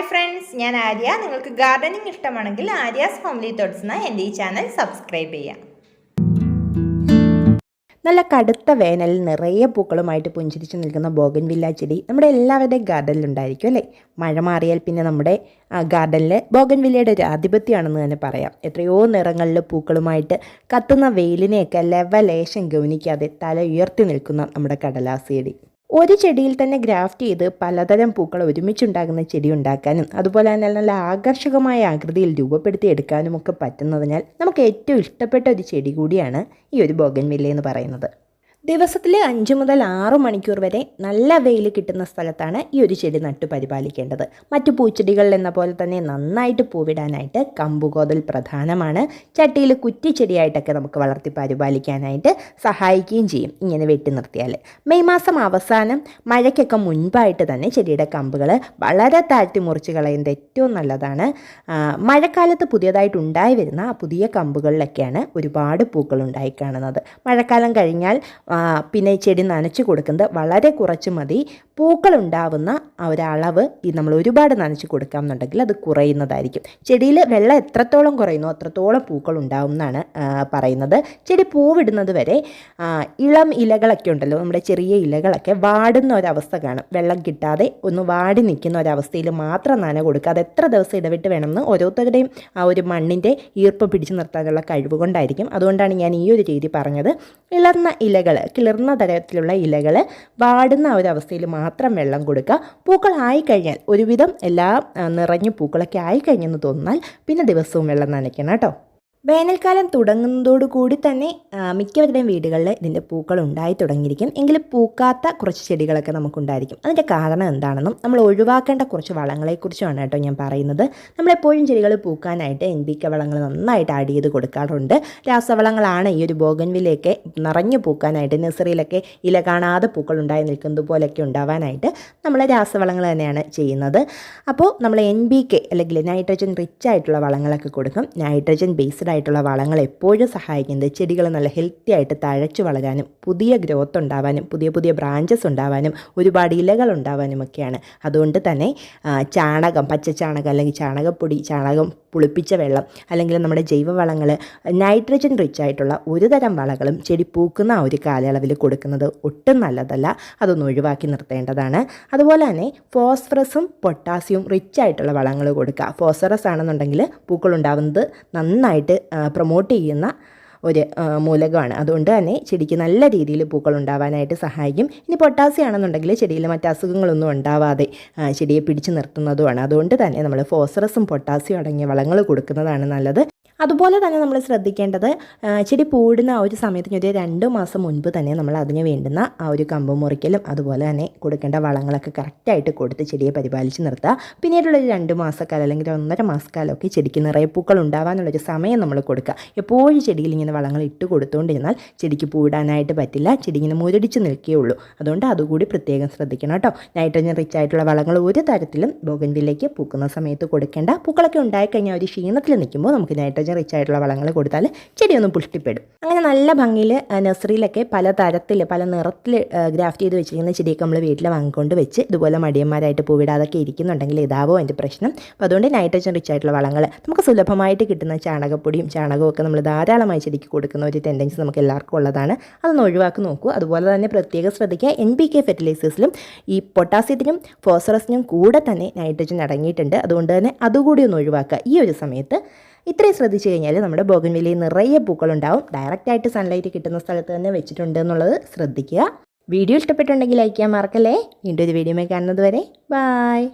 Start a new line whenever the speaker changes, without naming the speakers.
Hi friends ഞാൻ ആര്യ. നിങ്ങൾക്ക് gardening ഇഷ്ടമാണെങ്കിൽ ആര്യാസ് ഫാമിലി തോട്ട്സ് എന്ന എന്റെ ഈ ചാനൽ സബ്സ്ക്രൈബ് ചെയ്യാം.
നല്ല കടുത്ത വേനലിൽ നിറയെ പൂക്കളുമായിട്ട് പുഞ്ചിരിച്ച് നിൽക്കുന്ന ബോഗൻ വില്ല ചെടി നമ്മുടെ എല്ലാവരുടെയും ഗാർഡനിൽ ഉണ്ടായിരിക്കും അല്ലേ? മഴ മാറിയാൽ പിന്നെ നമ്മുടെ ഗാർഡനിൽ ബോഗൻവില്ലയുടെ ഒരു ആധിപത്യമാണെന്ന് തന്നെ പറയാം. എത്രയോ നിറങ്ങളിൽ പൂക്കളുമായിട്ട് കത്തുന്ന വെയിലിനെയൊക്കെ ലെവലേശം ഗൗനിക്കാതെ തല ഉയർത്തി നിൽക്കുന്ന നമ്മുടെ കടലാസ് ചെടി. ഒരു ചെടിയിൽ തന്നെ ഗ്രാഫ്റ്റ് ചെയ്ത് പലതരം പൂക്കൾ ഒരുമിച്ചുണ്ടാകുന്ന ചെടി ഉണ്ടാക്കാനും അതുപോലെ തന്നെ നല്ല ആകർഷകമായ ആകൃതിയിൽ രൂപപ്പെടുത്തി എടുക്കാനും ഒക്കെ പറ്റുന്നതിനാൽ നമുക്ക് ഏറ്റവും ഇഷ്ടപ്പെട്ട ഒരു ചെടി കൂടിയാണ് ഈ ഒരു ബോഗൻവില്ല എന്ന് പറയുന്നത്. ദിവസത്തിൽ അഞ്ച് മുതൽ ആറ് മണിക്കൂർ വരെ നല്ല വെയിൽ കിട്ടുന്ന സ്ഥലത്താണ് ഈ ഒരു ചെടി നട്ടു പരിപാലിക്കേണ്ടത്. മറ്റു പൂച്ചെടികളിൽ എന്ന പോലെ തന്നെ നന്നായിട്ട് പൂവിടാനായിട്ട് കമ്പുകോതൽ പ്രധാനമാണ്. ചട്ടിയിൽ കുറ്റിച്ചെടിയായിട്ടൊക്കെ നമുക്ക് വളർത്തി പരിപാലിക്കാനായിട്ട് സഹായിക്കുകയും ചെയ്യും ഇങ്ങനെ വെട്ടി നിർത്തിയാൽ മെയ് മാസം അവസാനം മഴയ്ക്കൊക്കെ മുൻപായിട്ട് തന്നെ ചെടിയുടെ കമ്പുകൾ വളരെ താഴ്ത്തി മുറിച്ച് കളയുന്നത് ഏറ്റവും നല്ലതാണ്. മഴക്കാലത്ത് പുതിയതായിട്ട് ഉണ്ടായി വരുന്ന പുതിയ കമ്പുകളിലൊക്കെയാണ് ഒരുപാട് പൂക്കൾ ഉണ്ടായി കാണുന്നത്. മഴക്കാലം കഴിഞ്ഞാൽ പിന്നെ ചെടി നനച്ച് കൊടുക്കുന്നത് വളരെ കുറച്ച് മതി. ആ ഒരളവ് ഈ നമ്മൾ ഒരുപാട് നനച്ച് കൊടുക്കാമെന്നുണ്ടെങ്കിൽ അത് കുറയുന്നതായിരിക്കും. ചെടിയിൽ വെള്ളം എത്രത്തോളം കുറയുന്നു അത്രത്തോളം പൂക്കൾ ഉണ്ടാവും എന്നാണ് പറയുന്നത്. ചെടി പൂവിടുന്നത് വരെ ഇളം ഇലകളൊക്കെ ഉണ്ടല്ലോ നമ്മുടെ ചെറിയ ഇലകളൊക്കെ വാടുന്ന ഒരവസ്ഥ കാണും. വെള്ളം കിട്ടാതെ ഒന്ന് വാടി നിൽക്കുന്ന ഒരവസ്ഥയിൽ മാത്രം നന കൊടുക്കുക. അത് എത്ര ദിവസം ഇടവിട്ട് വേണമെന്ന് ഓരോരുത്തരുടെയും ആ ഒരു മണ്ണിന്റെ ഈർപ്പം പിടിച്ചു നിർത്താനുള്ള കഴിവ് കൊണ്ടായിരിക്കും. അതുകൊണ്ടാണ് ഞാൻ ഈ ഒരു രീതി പറഞ്ഞത്. ഇളർന്ന ഇലകൾ കിളിർന്ന തരത്തിലുള്ള ഇലകൾ വാടുന്ന ഒരവസ്ഥയിൽ മാത്രം വെള്ളം കൊടുക്കുക. പൂക്കൾ ആയിക്കഴിഞ്ഞാൽ ഒരുവിധം എല്ലാം നിറഞ്ഞ പൂക്കളൊക്കെ ആയിക്കഴിഞ്ഞെന്ന് തോന്നാൽ പിന്നെ ദിവസവും വെള്ളം നനയ്ക്കണം കേട്ടോ. വേനൽക്കാലം തുടങ്ങുന്നതോടുകൂടി തന്നെ മിക്കവരുടെയും വീടുകളിൽ ഇതിന്റെ പൂക്കൾ ഉണ്ടായി തുടങ്ങിയിരിക്കും. എങ്കിലും പൂക്കാത്ത കുറച്ച് ചെടികളൊക്കെ നമുക്കുണ്ടായിരിക്കും. അതിന്റെ കാരണം എന്താണെന്നും നമ്മൾ ഒഴിവാക്കേണ്ട കുറച്ച് വളങ്ങളെക്കുറിച്ചുമാണ് കേട്ടോ ഞാൻ പറയുന്നത്. നമ്മളെപ്പോഴും ചെടികൾ പൂക്കാനായിട്ട് എൻ പി കെ വളങ്ങൾ നന്നായിട്ട് ആഡ് ചെയ്ത് കൊടുക്കാറുണ്ട്. രാസവളങ്ങളാണ് ഈ ഒരു ബോഗൻവിലയൊക്കെ നിറഞ്ഞു പൂക്കാനായിട്ട് നഴ്സറിയിലൊക്കെ ഇല കാണാതെ പൂക്കൾ ഉണ്ടായി നിൽക്കുന്നത് പോലെയൊക്കെ ഉണ്ടാവാനായിട്ട് നമ്മൾ രാസവളങ്ങൾ തന്നെയാണ് ചെയ്യുന്നത്. അപ്പോൾ നമ്മൾ എൻ ബി കെ അല്ലെങ്കിൽ നൈട്രജൻ റിച്ച് ആയിട്ടുള്ള വളങ്ങളൊക്കെ കൊടുക്കും. നൈട്രജൻ ബേസ്ഡ് ആയിട്ടുള്ള വളങ്ങൾ എപ്പോഴും സഹായിക്കുന്നത് ചെടികൾ നല്ല ഹെൽത്തി ആയിട്ട് തഴച്ചു വളരാനും പുതിയ ഗ്രോത്ത് ഉണ്ടാവാനും പുതിയ പുതിയ ബ്രാഞ്ചസ് ഉണ്ടാവാനും ഒരുപാട് ഇലകൾ ഉണ്ടാവാനും ഒക്കെയാണ്. അതുകൊണ്ട് തന്നെ ചാണകം പച്ച ചാണകം അല്ലെങ്കിൽ ചാണകപ്പൊടി ചാണകം പുളിപ്പിച്ച വെള്ളം അല്ലെങ്കിൽ നമ്മുടെ ജൈവവളങ്ങൾ നൈട്രജൻ റിച്ച് ആയിട്ടുള്ള ഒരു തരം വളകളും ചെടി പൂക്കുന്ന ആ ഒരു കാലയളവിൽ കൊടുക്കുന്നത് ഒട്ടും നല്ലതല്ല. അതൊന്ന് ഒഴിവാക്കി നിർത്തേണ്ടതാണ്. അതുപോലെ തന്നെ ഫോസ്ഫറസും പൊട്ടാസ്യവും റിച്ച് ആയിട്ടുള്ള വളങ്ങൾ കൊടുക്കുക. ഫോസ്ഫറസ് ആണെന്നുണ്ടെങ്കിൽ പൂക്കളുണ്ടാവുന്നത് നന്നായിട്ട് പ്രൊമോട്ട് ചെയ്യുന്ന ഒരു മൂലകമാണ്. അതുകൊണ്ട് തന്നെ ചെടിക്ക് നല്ല രീതിയിൽ പൂക്കൾ ഉണ്ടാവാനായിട്ട് സഹായിക്കും. ഇനി പൊട്ടാസ്യം ആണെന്നുണ്ടെങ്കിൽ ചെടിയിൽ മറ്റ് അസുഖങ്ങളൊന്നും ഉണ്ടാവാതെ ചെടിയെ പിടിച്ചു നിർത്തുന്നതുമാണ്. അതുകൊണ്ട് തന്നെ നമ്മൾ ഫോസ്ഫറസും പൊട്ടാസ്യം അടങ്ങിയ വളങ്ങൾ കൊടുക്കുന്നതാണ് നല്ലത്. അതുപോലെ തന്നെ നമ്മൾ ശ്രദ്ധിക്കേണ്ടത് ചെടി പൂടുന്ന ആ ഒരു സമയത്തിന് ഒരു രണ്ട് മാസം മുൻപ് തന്നെ നമ്മൾ അതിന് വേണ്ടുന്ന ആ ഒരു കമ്പ് മുറിക്കലും അതുപോലെ തന്നെ കൊടുക്കേണ്ട വളങ്ങളൊക്കെ കറക്റ്റായിട്ട് കൊടുത്ത് ചെടിയെ പരിപാലിച്ച് നിർത്തുക പിന്നീടുള്ള ഒരു രണ്ട് മാസക്കാലം അല്ലെങ്കിൽ ഒന്നര മാസക്കാലമൊക്കെ ചെടിക്ക് നിറയെ പൂക്കൾ ഉണ്ടാവാനുള്ളൊരു സമയം നമ്മൾ കൊടുക്കുക. എപ്പോഴും ചെടിയിൽ ഇങ്ങനെ വളങ്ങൾ ഇട്ട് കൊടുത്തുകൊണ്ടിരുന്നാൽ ചെടിക്ക് പൂടാനായിട്ട് പറ്റില്ല ചെടി ഇങ്ങനെ മുരടിച്ച് നിൽക്കുകയുള്ളൂ അതുകൊണ്ട് അതുകൂടി പ്രത്യേകം ശ്രദ്ധിക്കണം കേട്ടോ. നൈട്രജൻ റിച്ച് ആയിട്ടുള്ള വളങ്ങൾ ഒരു തരത്തിലും ബോഗൻവില്ലേക്ക് പൂക്കുന്ന സമയത്ത് കൊടുക്കേണ്ട. പൂക്കളൊക്കെ ഉണ്ടായിക്കഴിഞ്ഞാൽ ഒരു ക്ഷീണത്തിൽ നിൽക്കുമ്പോൾ നമുക്ക് നൈട്രജൻ റിച്ച് ആയിട്ടുള്ള വളങ്ങൾ കൊടുത്താൽ ചെടിയൊന്ന് പുഷ്ടിപ്പെടും. അങ്ങനെ നല്ല ഭംഗിയിൽ നഴ്സറിയിലൊക്കെ പല തരത്തിൽ പല നിറത്തിൽ ഗ്രാഫ്റ്റ് ചെയ്ത് വെച്ചിരിക്കുന്ന ചെടിയൊക്കെ നമ്മൾ വീട്ടിൽ വാങ്ങിക്കൊണ്ട് വെച്ച് ഇതുപോലെ മടിയന്മാരായിട്ട് പൂവിടാതൊക്കെ ഇരിക്കുന്നുണ്ടെങ്കിൽ ഇതാവോ എന്റെ പ്രശ്നം. അപ്പോൾ അതുകൊണ്ട് നൈട്രജൻ റിച്ച് ആയിട്ടുള്ള വളങ്ങൾ നമുക്ക് സുലഭമായിട്ട് കിട്ടുന്ന ചാണകപ്പൊടിയും ചാണകവും ഒക്കെ നമ്മൾ ധാരാളമായി ചെടിക്ക് കൊടുക്കുന്ന ഒരു ടെൻഡൻസി നമുക്ക് എല്ലാവർക്കും ഉള്ളതാണ്. അതൊന്ന് ഒഴിവാക്കി നോക്കൂ. അതുപോലെ തന്നെ പ്രത്യേകം ശ്രദ്ധിക്കുക എൻ പി കെ ഫെർട്ടിലൈസേഴ്സിലും ഈ പൊട്ടാസ്യത്തിനും ഫോസ്ഫറസിനും കൂടെ തന്നെ നൈട്രജൻ അടങ്ങിയിട്ടുണ്ട്. അതുകൊണ്ട് തന്നെ അതുകൂടി ഒന്ന് ഒഴിവാക്കുക. ഈ ഒരു സമയത്ത് ഇത്രയും ശ്രദ്ധിച്ചു കഴിഞ്ഞാൽ നമ്മുടെ ബോഗൻവില്ലയിൽ നിറയെ പൂക്കളുണ്ടാവും. ഡയറക്റ്റായിട്ട് സൺലൈറ്റ് കിട്ടുന്ന സ്ഥലത്ത് തന്നെ വെച്ചിട്ടുണ്ട് എന്നുള്ളത് ശ്രദ്ധിക്കുക. വീഡിയോ ഇഷ്ടപ്പെട്ടുണ്ടെങ്കിൽ ലൈക്ക് ചെയ്യാൻ മറക്കല്ലേ? വീണ്ടും ഒരു വീഡിയോ കാണുന്നത് വരെ ബായ്